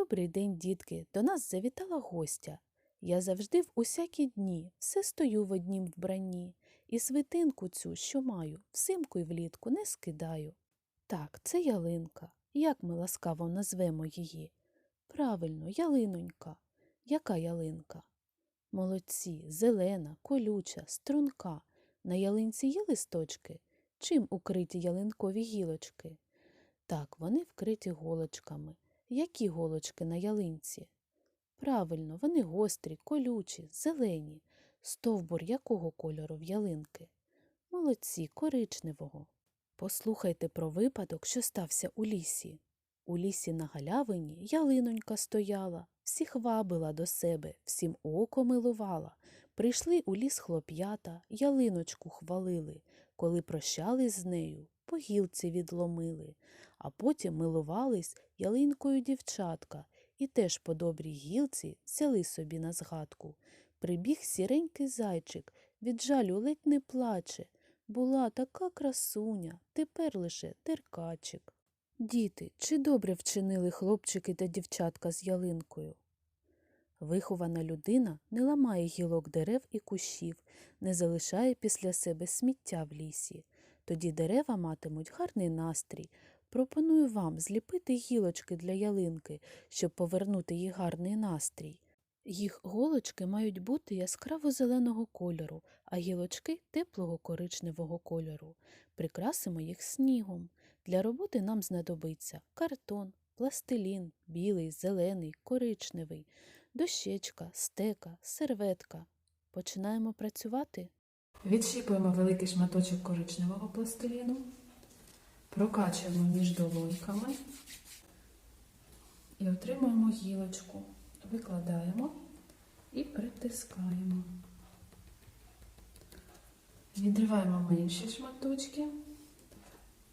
Добрий день, дітки, до нас завітала гостя. Я завжди в усякі дні все стою в однім вбранні, і свитинку цю, що маю, взимку й влітку не скидаю. Так, це ялинка. Як ми ласкаво назвемо її? Правильно, ялинонька. Яка ялинка? Молодці, зелена, колюча, струнка. На ялинці є листочки? Чим укриті ялинкові гілочки? Так, вони вкриті голочками. Які голочки на ялинці? Правильно, вони гострі, колючі, зелені. Стовбур якого кольору в ялинки? Молодці, коричневого. Послухайте про випадок, що стався у лісі. У лісі на галявині ялинонька стояла, всіх вабила до себе, всім око милувала. Прийшли у ліс хлоп'ята, ялиночку хвалили, коли прощались з нею, по гілці відломили, а потім милувались ялинкою дівчатка і теж по добрій гілці взяли собі на згадку. Прибіг сіренький зайчик, від жалю ледь не плаче. Була така красуня, тепер лише деркачик. Діти, чи добре вчинили хлопчики та дівчатка з ялинкою? Вихована людина не ламає гілок дерев і кущів, не залишає після себе сміття в лісі. Тоді дерева матимуть гарний настрій. Пропоную вам зліпити гілочки для ялинки, щоб повернути їй гарний настрій. Їх голочки мають бути яскраво зеленого кольору, а гілочки теплого коричневого кольору. Прикрасимо їх снігом. Для роботи нам знадобиться картон, пластилін, білий, зелений, коричневий, дощечка, стека, серветка. Починаємо працювати? Відщіпуємо великий шматочок коричневого пластиліну, прокачуємо між долоньками і отримуємо гілочку. Викладаємо і притискаємо. Відриваємо менші шматочки,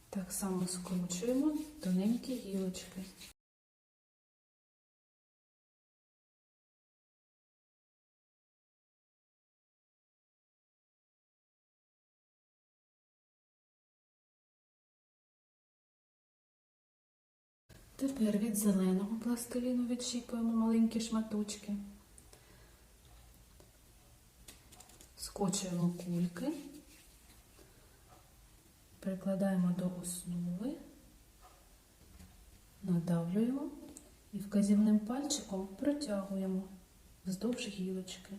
так само скручуємо тоненькі гілочки. Тепер від зеленого пластиліну відщіпуємо маленькі шматочки. Скочуємо кульки, прикладаємо до основи, надавлюємо і вказівним пальчиком протягуємо вздовж гілочки.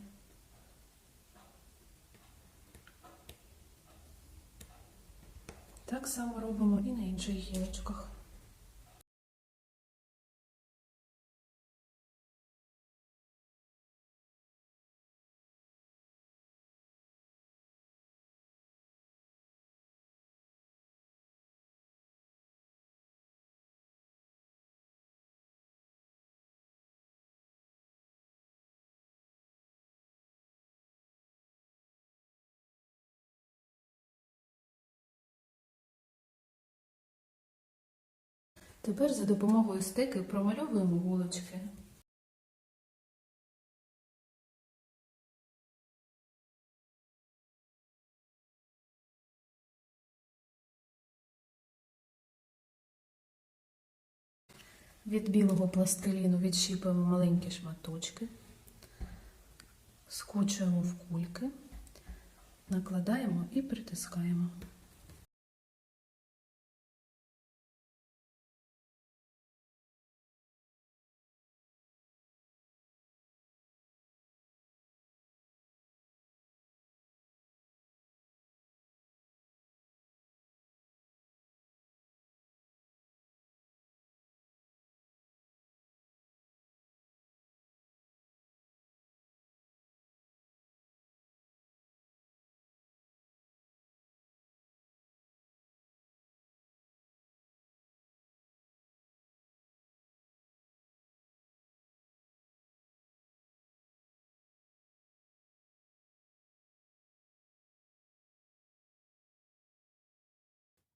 Так само робимо і на інших гілочках. Тепер за допомогою стеки промальовуємо голочки. Від білого пластиліну відщіпуємо маленькі шматочки, скочуємо в кульки, накладаємо і притискаємо.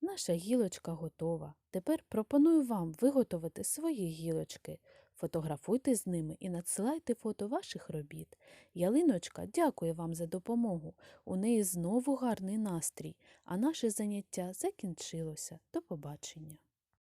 Наша гілочка готова. Тепер пропоную вам виготовити свої гілочки. Фотографуйте з ними і надсилайте фото ваших робіт. Ялиночка дякує вам за допомогу. У неї знову гарний настрій, а наше заняття закінчилося. До побачення.